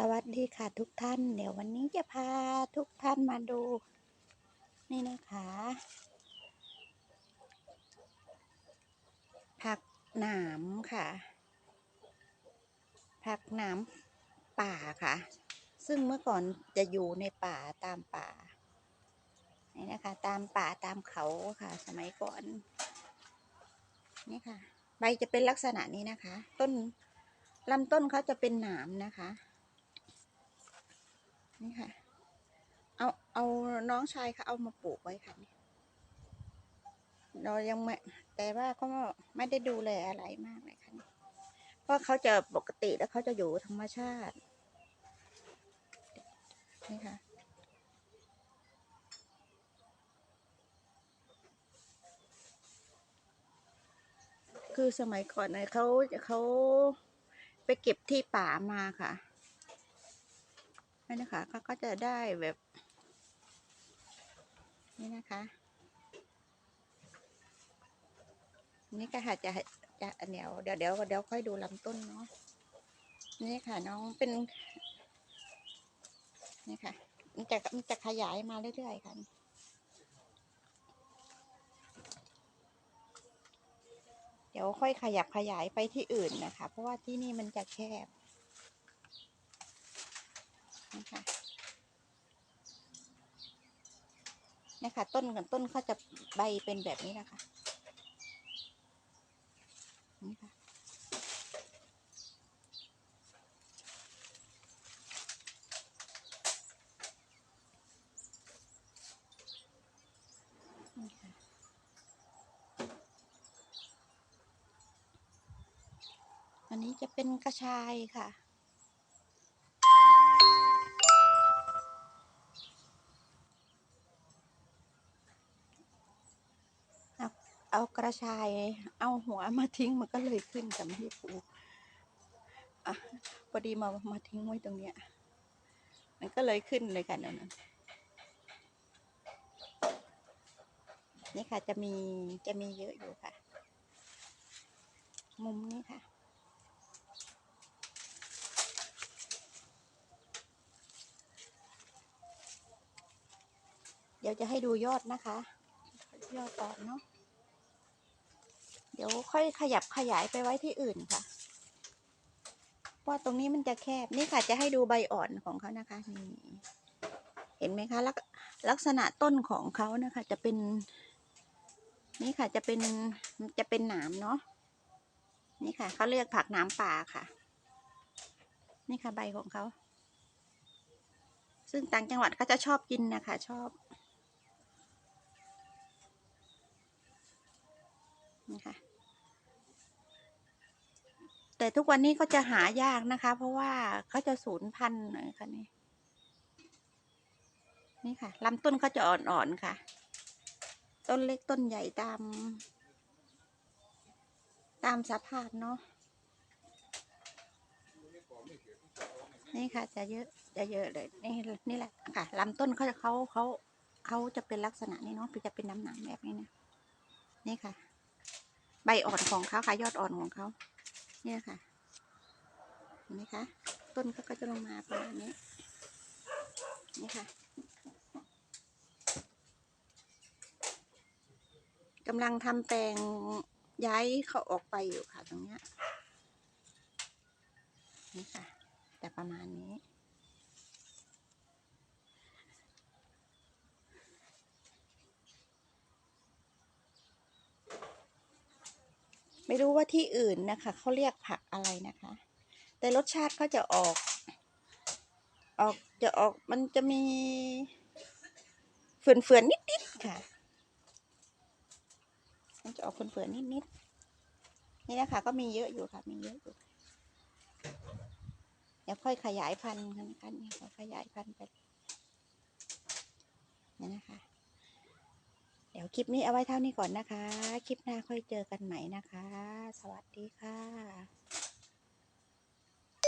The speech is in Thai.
สวัสดีค่ะทุกท่าน เดี๋ยววันนี้จะพาทุกท่านมาดู นี่นะคะ ผักหนามค่ะ ผักหนามป่าค่ะ ซึ่งเมื่อก่อนจะอยู่ในป่าตามป่า นี่นะคะ ตามป่าตามเขาค่ะ สมัยก่อน นี่ค่ะ ใบจะเป็นลักษณะนี้นะคะ ต้นลำต้นเขาจะเป็นหนามนะคะ นี่ค่ะ เอาเอาน้องชายเขาเอามาปลูกไว้ค่ะเนี่เรายังไม่แต่ว่าก็ไม่ได้ดูแลอะไรมากเลยค่ะเพราะเขาจะปกติแล้วเขาจะอยู่ธรรมชาติ นี่ค่ะคือสมัยก่อนเนี่ยเขาเขาไปเก็บที่ป่ามาค่ะ นี่นะคะเขาก็จะได้แบบ นี่นะคะนี่ก็ค่ะจะจะเดี๋ยวเดี๋ยวเดี๋ยวเดี๋ยวค่อยดูลำต้นเนาะนี่ค่ะน้องเป็น นี่ค่ะ มันจะมันจะขยายมาเรื่อยๆค่ะเดี๋ยวค่อยขยับขยายไปที่อื่นนะคะ เพราะว่าที่นี่มันจะแคบ นะคะนี่ค่ะ ต้นกับต้นเขาจะใบเป็นแบบนี้นะคะนี่ค่ะอันนี้จะเป็นกระชายค่ะ เอากระชาย เอาหัวมาทิ้งมันก็เลยขึ้นกับที่ปูอะพอดีมามาทิ้งไว้ตรงเนี้ย มันก็เลยขึ้นเลยค่ะนั่นน่ะนี่ค่ะจะมีจะมีเยอะอยู่ค่ะ มุมนี้ค่ะเดี๋ยวจะให้ดูยอดนะคะ ยอดก่อนเนาะ ค่อยขยับขยายไปไว้ที่อื่นค่ะเพราะว่าตรงนี้มันจะแคบ นี่ค่ะจะให้ดูใบอ่อนของเขานะคะ นี่ เห็นไหมคะลักลักษณะต้นของเขานะคะ จะเป็น นี่ค่ะจะเป็นจะเป็นหนามเนาะ นี่ค่ะเขาเรียกผักหนามป่าค่ะ นี่ค่ะใบของเขา ซึ่งต่างจังหวัดก็จะชอบกินนะคะ ชอบ นี่ค่ะ แต่ทุกวันนี้ก็จะหายากนะคะ เพราะว่าเขาจะสูญพันธุ์นะค่ะนี่นี่ค่ะลำต้นเขาจะอ่อนๆค่ะ ต้นเล็กต้นใหญ่ตาม ตามสภาพเนาะนี่ค่ะ จะเยอะจะเยอะเลยนี่นี่แหละค่ะลำต้นเขาจะเขาเขาเขาจะเป็นลักษณะนี้เนาะจะเป็นน้ำหนังแบบนี้นะนี่ค่ะ ใบอ่อนของเขาค่ะยอดอ่อนของเขา เนี่ยค่ะ เห็นไหมคะ ต้นเขาก็จะลงมาประมาณนี้ นี่ค่ะกำลังทำแปลงย้ายเขาออกไปอยู่ค่ะตรงเนี้ยนี่ค่ะ แต่ประมาณนี้ ไม่รู้ว่าที่อื่นนะคะเขาเรียกผักอะไรนะคะ แต่รสชาติเขาจะออก ออกจะออกมันจะมีเฟื่อนๆนิดๆค่ะ มันจะออกเฟื่อนๆนิดๆนี่นะคะ ก็มีเยอะอยู่ค่ะ มีเยอะอยู่เดี๋ยวค่อยขยายพันธุ์กันนะคะนี่อยขยายพันธุ์ไปนี่นะคะ คลิปนี้เอาไว้เท่านี้ก่อนนะคะ คลิปหน้าค่อยเจอกันใหม่นะคะ สวัสดีค่ะ